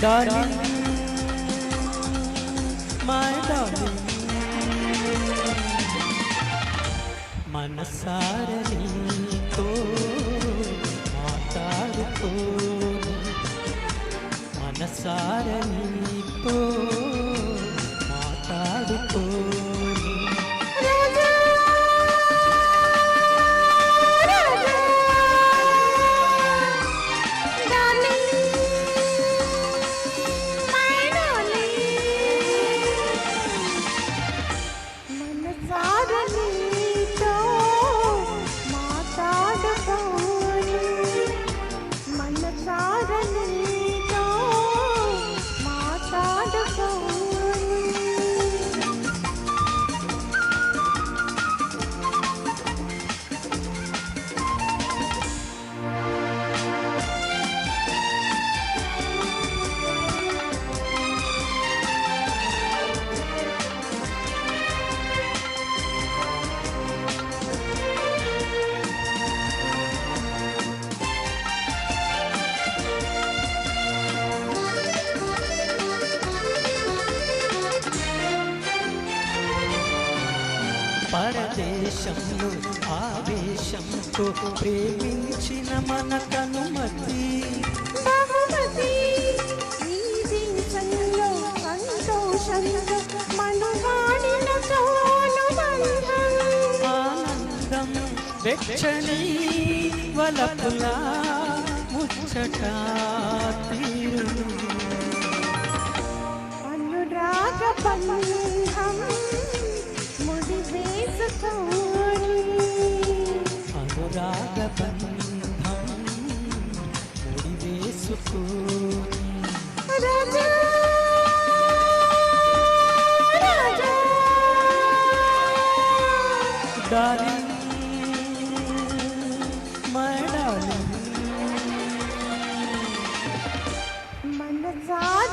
darling, my darling. my ನೀತೋ ಮಾತಾಡುತ್ತೋ ಮನಸಾರೆ పరదేశంలో ఆవేశంతో ప్రేమించిన మన కనుమతి. ఆనందం వెచ్చని వలపులా ముచ్చట అనురాగ బంధం. ముడి వేసుకోని అనురాగ బంధం ముడివేసుకోని Raja! Raja! Darling my darling మనసార